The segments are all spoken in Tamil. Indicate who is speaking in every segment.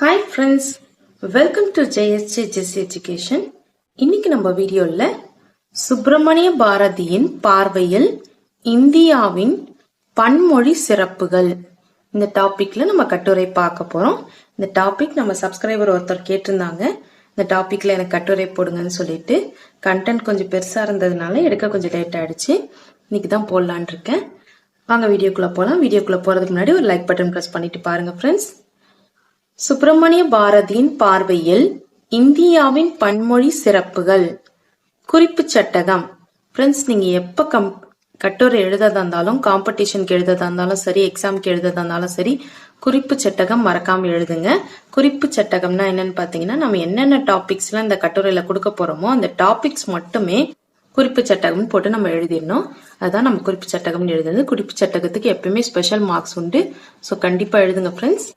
Speaker 1: ஹாய் ஃப்ரெண்ட்ஸ் வெல்கம் டு ஜெயஸ்ஜே ஜெஸ் எஜுகேஷன் இன்னைக்கு நம்ம வீடியோவில் சுப்பிரமணிய பாரதியின் பார்வையில் இந்தியாவின் பன்மொழி சிறப்புகள் இந்த டாப்பிக்கில் நம்ம கட்டுரை பார்க்க போகிறோம் இந்த டாபிக் நம்ம சப்ஸ்கிரைபர் ஒருத்தர் கேட்டிருந்தாங்க இந்த டாப்பிக்கில் எனக்கு கட்டுரை போடுங்கன்னு சொல்லிட்டு கண்டென்ட் கொஞ்சம் பெருசாக இருந்ததுனால எடுக்க கொஞ்சம் லேட் ஆகிடுச்சு இன்னைக்கு தான் போடலான் இருக்கேன் வாங்க வீடியோக்குள்ளே போகலாம் வீடியோக்குள்ளே போகிறதுக்கு முன்னாடி ஒரு லைக் பட்டன் ப்ரெஸ் பண்ணிட்டு பாருங்கள் ஃப்ரெண்ட்ஸ் சுப்பிரமணிய பாரதியின் பார்வையில் இந்தியாவின் பன்மொழி சிறப்புகள் குறிப்பு சட்டகம் ஃப்ரெண்ட்ஸ் நீங்கள் எப்போ கம் கட்டுரை எழுததா இருந்தாலும் காம்படிஷனுக்கு எழுததா இருந்தாலும் சரி எக்ஸாம்க்கு எழுததா இருந்தாலும் சரி குறிப்பு சட்டகம் மறக்காம எழுதுங்க குறிப்பு சட்டகம்னா என்னன்னு பார்த்தீங்கன்னா நம்ம என்னென்ன எல்லாம் இந்த கட்டுரையில் கொடுக்க போகிறோமோ அந்த டாபிக்ஸ் மட்டுமே குறிப்பு சட்டகம்னு போட்டு நம்ம எழுதிடணும் அதுதான் நம்ம குறிப்பு சட்டகம்னு எழுதுறது குறிப்பு சட்டகத்துக்கு எப்பயுமே ஸ்பெஷல் மார்க்ஸ் உண்டு ஸோ கண்டிப்பாக எழுதுங்க ஃப்ரெண்ட்ஸ்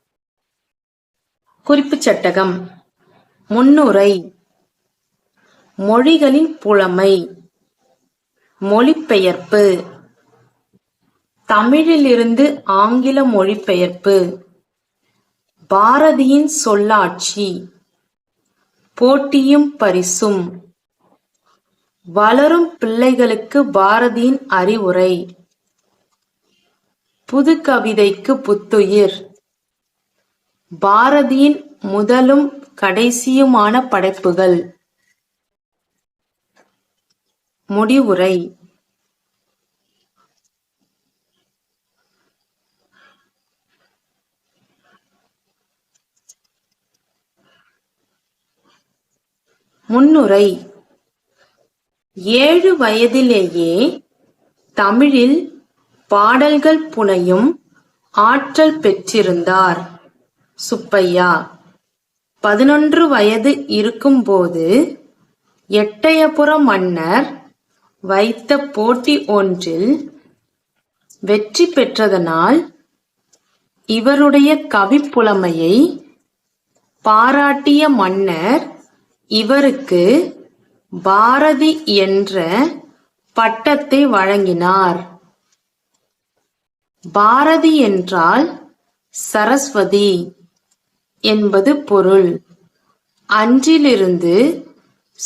Speaker 1: குறிப்புச் சட்டகம் முன்னுரை மொழிகளின் புலமை மொழிபெயர்ப்பு தமிழிலிருந்து ஆங்கில மொழிபெயர்ப்பு பாரதியின் சொல்லாட்சி போட்டியும் பரிசும் வளரும் பிள்ளைகளுக்கு பாரதியின் அறிவுரை புது கவிதைக்கு புத்துயிர் பாரதியின் முதலும் கடைசியுமான படைப்புகள் முடிவுரை முன்னுரை ஏழு வயதிலேயே தமிழில் பாடல்கள் புனையும் ஆற்றல் பெற்றிருந்தார் சுப்பையா பதினொன்று வயது இருக்கும்போது எட்டயபுர மன்னர் வைத்த போட்டி ஒன்றில் வெற்றி பெற்றதனால் இவருடைய கவிப்புலமையை பாராட்டிய மன்னர் இவருக்கு பாரதி என்ற பட்டத்தை வழங்கினார் பாரதி என்றால் சரஸ்வதி என்பது பொருள். அன்றிலிருந்து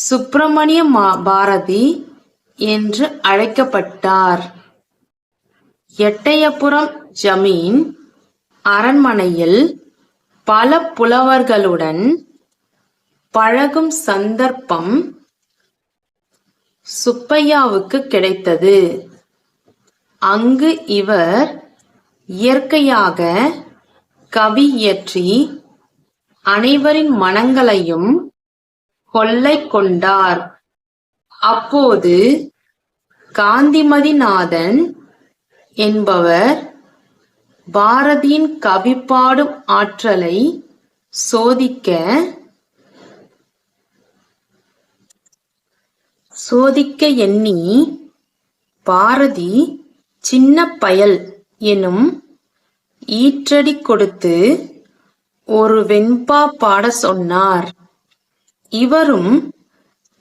Speaker 1: சுப்பிரமணிய பாரதி என்று அழைக்கப்பட்டார். எட்டயபுரம் ஜமீன் அரண்மனையில் பல புலவர்களுடன் பழகும் சந்தர்ப்பம் சுப்பையாவுக்கு கிடைத்தது. அங்கு இவர் இயற்கையாக கவி இயற்றி அனைவரின் மனங்களையும் கொள்ளை கொண்டார். அப்போது காந்திமதிநாதன் என்பவர் பாரதியின் கவிப்பாடும் ஆற்றலை சோதிக்க சோதிக்க எண்ணி பாரதி சின்ன பயல் எனும் ஈற்றடி கொடுத்து ஒரு வெண்பா பாட சொன்னார். இவரும்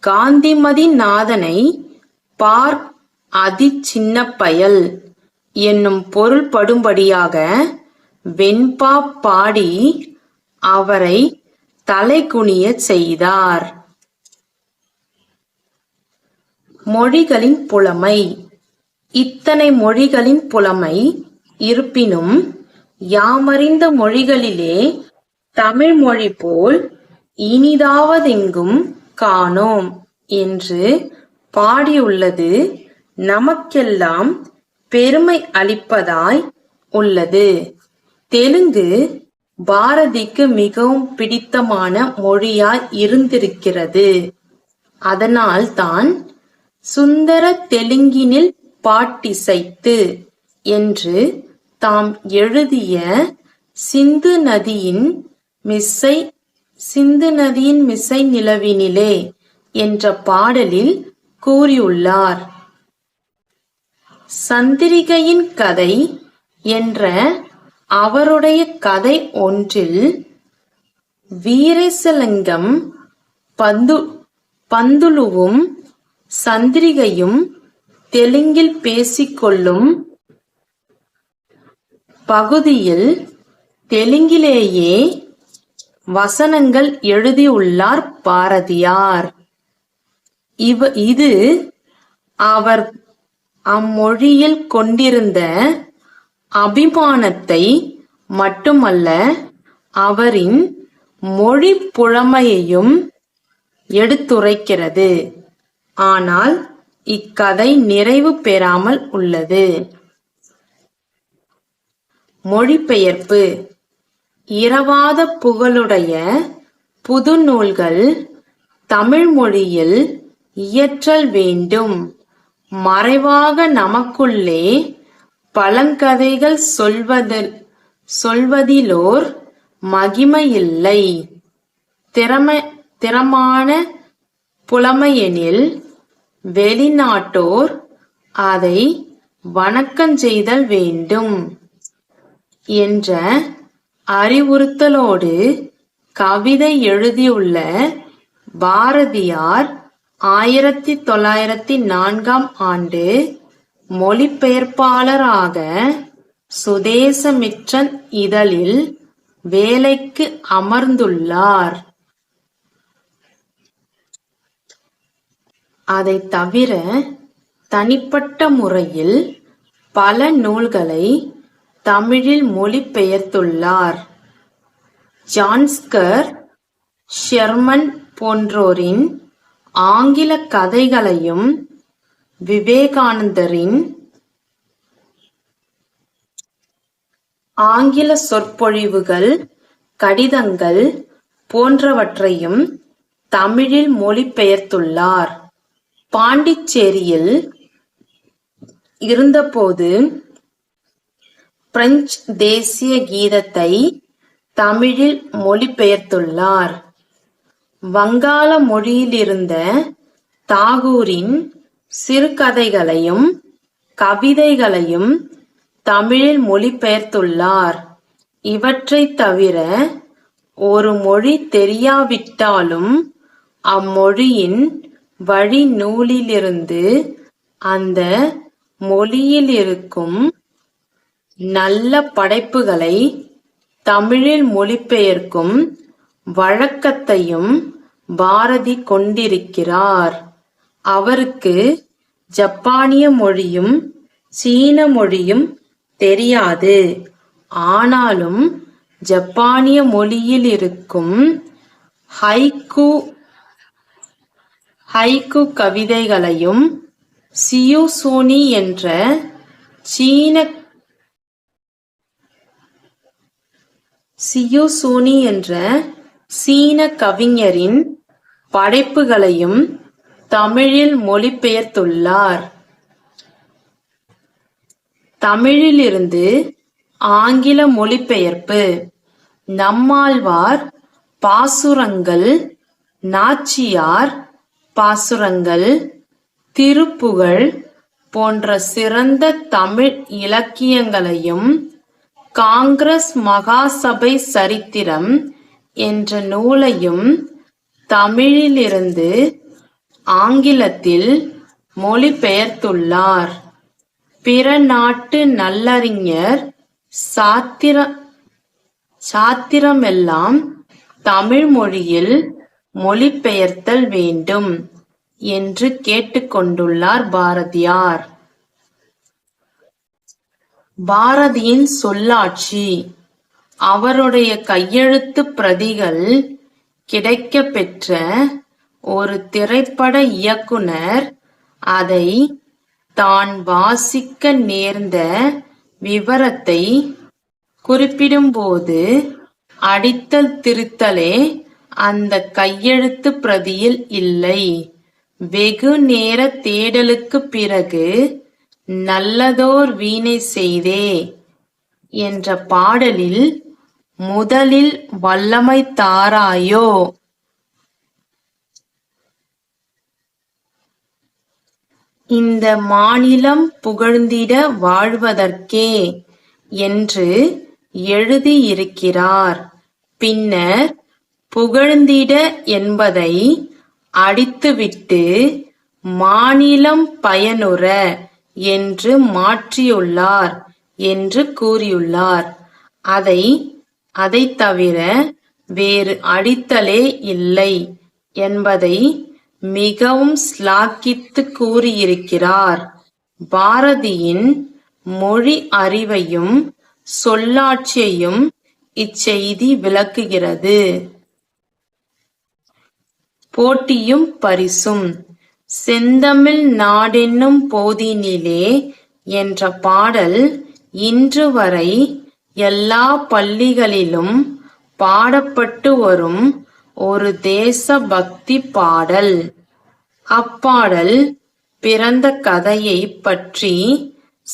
Speaker 1: காந்திமதி நாதனை பார் அதிச் சின்னப்பயல் என்னும் பொருள்படும்படியாக வெண்பா பாடி அவரை தலைகுனியச் செய்தார். மொழிகளின் புலமை இத்தனை மொழிகளின் புலமை இருப்பினும் யாமறிந்த மொழிகளிலே தமிழ் மொழி போல் இனிதாவதெங்கும் காணோம் என்று பாடியுள்ளது நமக்கெல்லாம் பெருமை அளிப்பதாய் உள்ளது. தெலுங்கு பாரதிக்கு மிகவும் பிடித்தமான மொழியாய் இருந்திருக்கிறது. அதனால் தான் சுந்தர தெலுங்கினில் பாட்டிசைத்து என்று தாம் எழுதிய சிந்து நதியின் மிஸ்ஸை சிந்து நதியின் மிசை நிலவினிலே என்ற பாடலில் கூறியுள்ளார் சந்திரிகையின் கதை என்ற அவருடைய கதை ஒன்றில் வீரசலிங்கம் பந்து பந்துலுவும் சந்திரிகையும் தெலுங்கில் பேசிக்கொள்ளும் பகுதியில் தெலுங்கிலேயே வசனங்கள் எழுதியுள்ளார் பாரதியார். இவ இது அவர் அம்மொழியில் கொண்டிருந்த அபிமானத்தை மட்டுமல்ல, அவரின் மொழி புலமையையும் எடுத்துரைக்கிறது. ஆனால், இக்கதை நிறைவு பெறாமல் உள்ளது. மொழிபெயர்ப்பு இரவாத புகழுடைய புது தமிழ் தமிழ்மொழியில் இயற்றல் வேண்டும். மறைவாக நமக்குள்ளே பழங்கதைகள் சொல்வதிலோர் மகிமையில்லை. திறமான புலமையெனில் வெளிநாட்டோர் அதை வணக்கஞ்செய்தல் வேண்டும் என்ற அறிவுறுத்தலோடு கவிதை எழுதியுள்ள பாரதியார் ஆயிரத்தி தொள்ளாயிரத்தி நான்காம் ஆண்டு மொழிபெயர்ப்பாளராக சுதேசமிச்சன் இதழில் வேலைக்கு அமர்ந்துள்ளார். அதை தவிர தனிப்பட்ட முறையில் பல நூல்களை தமிழில் மொழிபெயர்த்துள்ளார். ஜான்ஸ்கர், ஷெர்மன் போன்றோரின் ஆங்கில கதைகளையும் விவேகானந்தரின் ஆங்கில சொற்பொழிவுகள், கடிதங்கள் போன்றவற்றையும் தமிழில் மொழிபெயர்த்துள்ளார். பாண்டிச்சேரியில் இருந்தபோது பிரெஞ்சு தேசிய கீதத்தை தமிழில் மொழிபெயர்த்துள்ளார். வங்காள மொழியிலிருந்த தாகூரின் சிறுகதைகளையும் கவிதைகளையும் தமிழில் மொழிபெயர்த்துள்ளார். இவற்றைத் தவிர ஒரு மொழி தெரியாவிட்டாலும் அம்மொழியின் வழிநூலிலிருந்து அந்த மொழியிலிருக்கும் நல்ல படைப்புகளை தமிழில் மொழிபெயர்க்கும் வழக்கத்தையும் பாரதி கொண்டிருக்கிறார். அவருக்கு ஜப்பானிய மொழியும் சீன மொழியும் தெரியாது. ஆனாலும் ஜப்பானிய மொழியில் மொழியிலிருக்கும் ஹைகு கவிதைகளையும் சியுசோனி என்ற சீன சியுசூனி என்ற சீன கவிஞரின் படைப்புகளையும் தமிழில் மொழிபெயர்த்துள்ளார். தமிழிலிருந்து ஆங்கில மொழிபெயர்ப்பு நம்மாழ்வார் பாசுரங்கள் நாச்சியார் பாசுரங்கள் திருப்புகழ் போன்ற சிறந்த தமிழ் இலக்கியங்களையும் காங்கிரஸ் மகாசபை சரித்திரம் என்ற நூலையும் தமிழிலிருந்து ஆங்கிலத்தில் மொழிபெயர்த்துள்ளார் பிற நாட்டு நல்லறிஞர் சாத்திர சாத்திரமெல்லாம் தமிழ் மொழியில் மொழிபெயர்த்தல் வேண்டும் என்று கேட்டுக்கொண்டுள்ளார் பாரதியார் பாரதியின் சொல்லாட்சி அவருடைய கையெழுத்து பிரதிகள் கிடைக்கப்பெற்ற ஒரு திரைப்பட இயக்குனர் அதை தான் வாசிக்க நேர்ந்த விவரத்தை குறிப்பிடும்போது அடித்தல் திருத்தலே அந்த கையெழுத்துப் பிரதியில் இல்லை. வெகு நேர தேடலுக்குப் பிறகு நல்லதோர் வீணை செய்தே! என்ற பாடலில் முதலில் வல்லமை தாராயோ! இந்த மாநிலம் புகழ்ந்திட வாழ்வதற்கே! என்று எழுதியிருக்கிறார். பின்னர் புகழ்ந்திட என்பதை அடித்துவிட்டு, மாநிலம் பயனுற என்று மாற்றியுள்ளார் என்று கூறியுள்ளார். அதை அதைத் தவிர வேறு அடித்தலே இல்லை என்பதை மிகவும் ஸ்லாக்கித்து கூறியிருக்கிறார். பாரதியின் மொழி அறிவையும் சொல்லாட்சியையும் இச்செய்தி விளக்குகிறது. போட்டியும் பரிசும் செந்தமிழ் நாடென்னும் போதினிலே என்ற பாடல் இன்று வரை எல்லா பள்ளிகளிலும் பாடப்பட்டு வரும் ஒரு தேச பாடல். அப்பாடல் பிறந்த கதையைப் பற்றி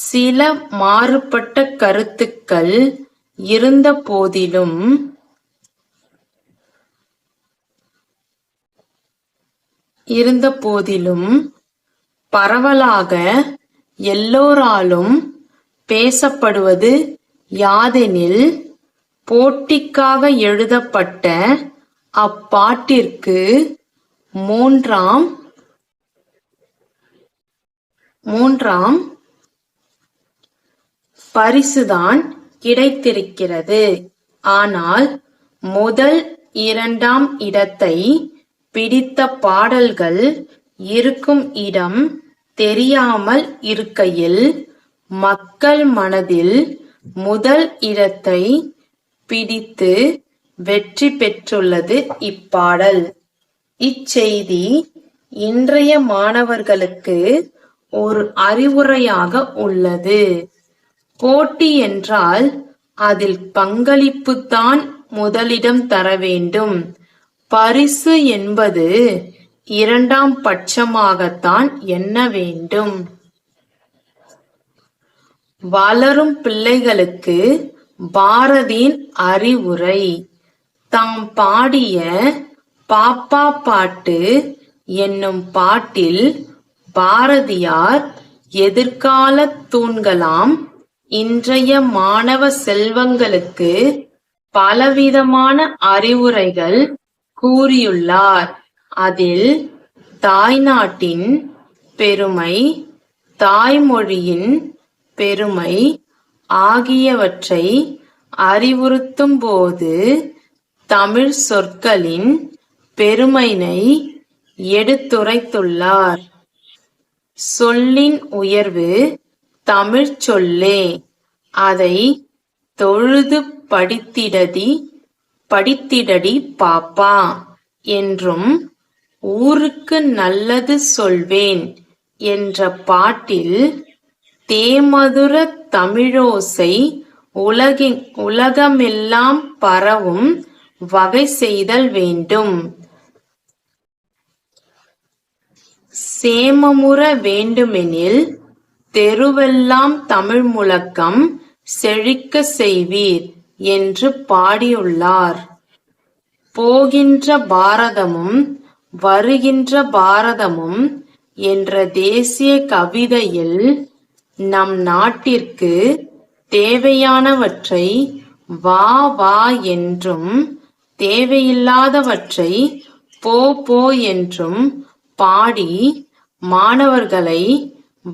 Speaker 1: சில மாறுபட்ட கருத்துக்கள் இருந்தபோதிலும் இருந்த போதிலும் பரவலாக எல்லோராலும் பேசப்படுவது யாதெனில் போட்டிக்காக எழுதப்பட்ட அப்பாட்டிற்கு மூன்றாம் மூன்றாம் பரிசுதான் கிடைத்திருக்கிறது ஆனால் முதல் இரண்டாம் இடத்தை பிடித்த பாடல்கள் இருக்கும் இடம் தெரியாமல் இருக்கையில், மக்கள் மனதில் முதல் இடத்தை பிடித்து வெற்றி பெற்றுள்ளது இப்பாடல். இச்செய்தி இன்றைய மாணவர்களுக்கு ஒரு அறிவுரையாக உள்ளது. போட்டி என்றால் அதில் பங்களிப்புதான் முதலிடம் தர வேண்டும் பரிசு என்பது இரண்டாம் பட்சமாகத்தான் என்ன வேண்டும். வளரும் பிள்ளைகளுக்கு பாரதியின் அறிவுரை தாம் பாடிய பாப்பா பாட்டு என்னும் பாட்டில் பாரதியார் எதிர்கால தூண்களாம் இன்றைய மாணவ செல்வங்களுக்கு பலவிதமான அறிவுரைகள் கூறியுள்ளார். அதில் தாய்நாட்டின் பெருமை, தாய்மொழியின் பெருமை ஆகியவற்றை அறிவுறுத்தும்போது தமிழ் சொற்களின் பெருமையினை எடுத்துரைத்துள்ளார். சொல்லின் உயர்வு தமிழ்ச் சொல்லே. அதை தொழுது படித்திடதி படித்திடடி பாப்பா என்றும் ஊருக்கு நல்லது சொல்வேன் என்ற பாட்டில் தேமதுர தமிழோசை உலகமெல்லாம் பரவும் வகை செய்தல் வேண்டும் சேமமுற வேண்டுமெனில் தெருவெல்லாம் தமிழ் முழக்கம் செழிக்க செய்வீர் என்று பாடியுள்ளார். போகின்ற பாரதமும் வருகின்ற பாரதமும் என்ற தேசிய கவிதையில் நம் நாட்டிற்கு தேவையானவற்றை வா வா என்றும் தேவையில்லாதவற்றை போ போ என்றும் பாடி மாணவர்களை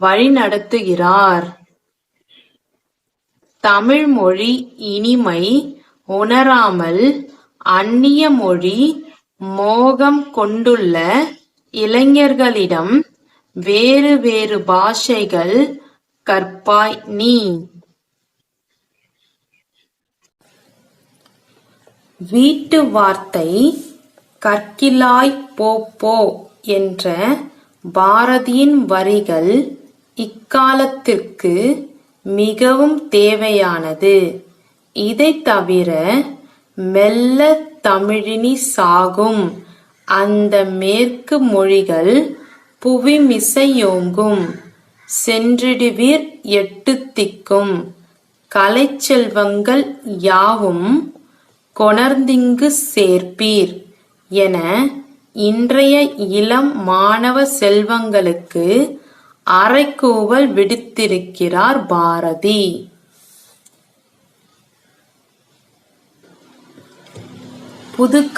Speaker 1: வழிநடத்துகிறார். தமிழ் மொழி இனிமை உணராமல் அந்நிய மொழி மோகம் கொண்டுள்ள இளைஞர்களிடம் வேறு வேறு பாஷைகள் கற்பாய் நீ வீட்டு வார்த்தை கற்கிலாய் போ போ என்ற பாரதியின் வரிகள் இக்காலத்திற்கு மிகவும் தேவையானது இதை தவிர மெல்ல தமிழினி சாகும் அந்த மேற்கு மொழிகள் புவிமிசையோங்கும் சென்றிடுவீர் எட்டுத்திக்கும் கலைச்செல்வங்கள் யாவும் கொணர்ந்திங்கு சேர்ப்பீர் என இன்றைய இளம் மாணவ செல்வங்களுக்கு அரைக்கோவல் விடுத்திருக்கிறார் பாரதி.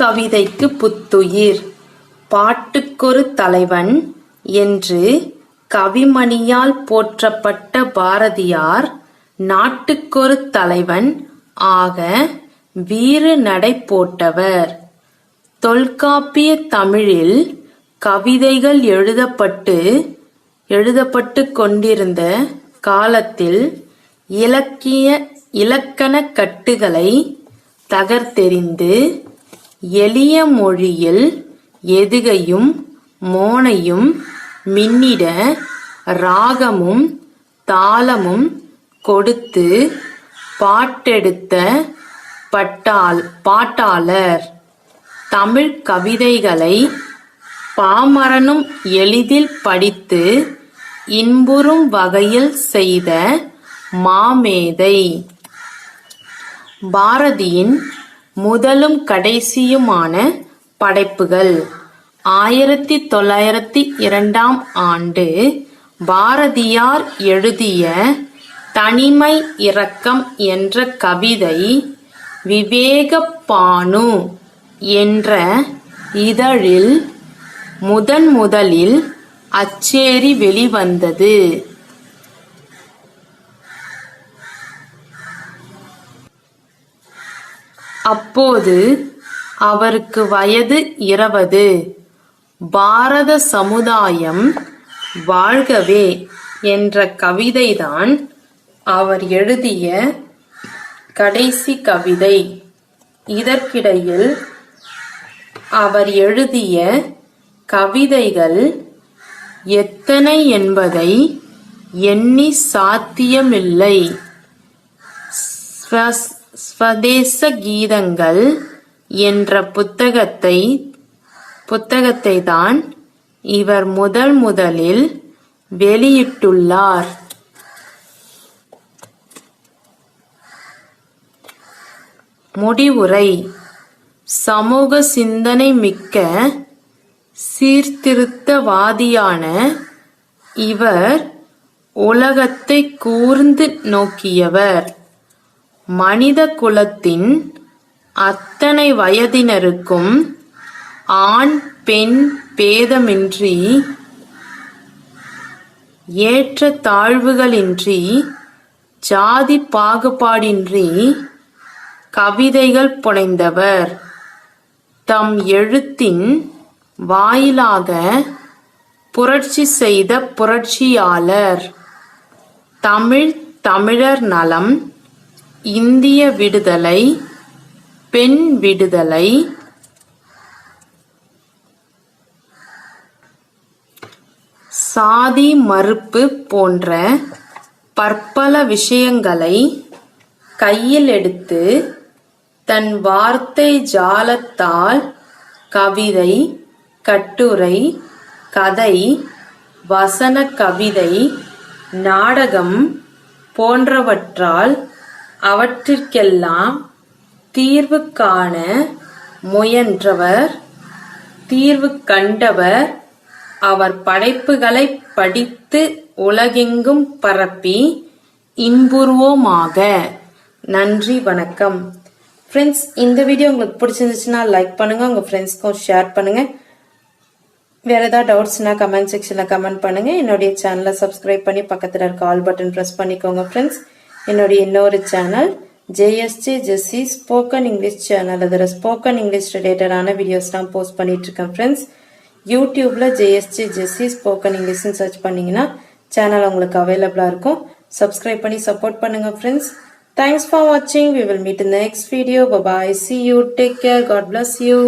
Speaker 1: கவிதைக்கு புத்துயிர்! பாட்டுக்கொரு தலைவன் என்று கவிமணியால் போற்றப்பட்ட பாரதியார், நாட்டுக்கொரு தலைவன் ஆக நடை போட்டவர். தொல்காப்பிய தமிழில் கவிதைகள் எழுதப்பட்டு எழுதப்பட்டு கொண்டிருந்த காலத்தில் இலக்கிய இலக்கணக் கட்டுகளை தகர்த்தெறிந்து எளிய மொழியில் எதுகையும் மோனையும் மின்னிட ராகமும் தாளமும் கொடுத்து பாட்டெடுத்த பட்டால் பாட்டாளர் தமிழ் கவிதைகளை பாமரனும் எளிதில் படித்து இன்புறும் வகையில் செய்த மாமேதை பாரதியின் முதலும் கடைசியுமான படைப்புகள் ஆயிரத்தி தொள்ளாயிரத்தி இரண்டாம் ஆண்டு பாரதியார் எழுதிய தனிமை இரக்கம் என்ற கவிதை விவேகப்பானு என்ற இதழில் முதன் முதலில் அச்சேரி வெளிவந்தது அப்போது அவருக்கு வயது இருபது பாரத சமுதாயம் வாழ்கவே என்ற கவிதைதான் அவர் எழுதிய கடைசி கவிதை இதற்கிடையில் அவர் எழுதிய கவிதைகள் எத்தனை என்பதை எண்ணி சாத்தியமில்லை ஸ்வதேச கீதங்கள் என்ற புத்தகத்தை புத்தகத்தை தான் இவர் முதல் முதலில் வெளியிட்டுள்ளார் முடிவுரை சமூக சிந்தனை மிக்க சீர்திருத்தவாதியான இவர் உலகத்தை கூர்ந்து நோக்கியவர் மனித குலத்தின் அத்தனை வயதினருக்கும் ஆண் பெண் பேதமின்றி ஏற்ற தாழ்வுகளின்றி ஜாதி பாகுபாடின்றி கவிதைகள் புனைந்தவர் தம் எழுத்தின் வாயிலாக புரட்சி செய்த புரட்சியாளர் தமிழ் தமிழர் நலம் இந்திய விடுதலை பெண் விடுதலை சாதி மறுப்பு போன்ற பற்பல விஷயங்களை கையில் எடுத்து தன் வார்த்தை ஜாலத்தால் கவிதை கட்டுரை கதை வசன கவிதை நாடகம் போன்றவற்றால் அவற்றிற்கெல்லாம் தீர்வு காண முயன்றவர் தீர்வு கண்டவர் அவர் படைப்புகளை படித்து உலகெங்கும் பரப்பி இன்புறுவோமாக நன்றி வணக்கம் ஃப்ரெண்ட்ஸ் இந்த வீடியோ உங்களுக்கு பிடிச்சிருந்துச்சுன்னா லைக் பண்ணுங்கள் உங்கள் ஃப்ரெண்ட்ஸ்க்கும் ஷேர் பண்ணுங்கள் வேற ஏதாவது டவுட்ஸ்னா கமெண்ட் செக்ஷனில் கமெண்ட் பண்ணுங்க என்னுடைய சேனலை சப்ஸ்கிரைப் பண்ணி பக்கத்தில் இருக்க ஆல் பட்டன் ப்ரெஸ் பண்ணிக்கோங்க ஃப்ரெண்ட்ஸ் என்னுடைய இன்னொரு சேனல் ஜேஎஸ்டி ஜெஸ்சி ஸ்போக்கன் இங்கிலீஷ் சேனல் அதில் ஸ்போக்கன் இங்கிலீஷ் ரிலேட்டடான வீடியோஸ்லாம் போஸ்ட் பண்ணிட்டு இருக்கேன் ஃப்ரெண்ட்ஸ் யூடியூப்ல ஜேஎஸ்டி ஜெஸ்சி ஸ்போக்கன் இங்கிலீஷ்னு சர்ச் பண்ணீங்கன்னா சேனல் உங்களுக்கு அவைலபிளாக இருக்கும் சப்ஸ்கிரைப் பண்ணி சப்போர்ட் பண்ணுங்க ஃப்ரெண்ட்ஸ் தேங்க்ஸ் ஃபார் வாட்சிங் we will meet in next video bye bye see you take care God bless you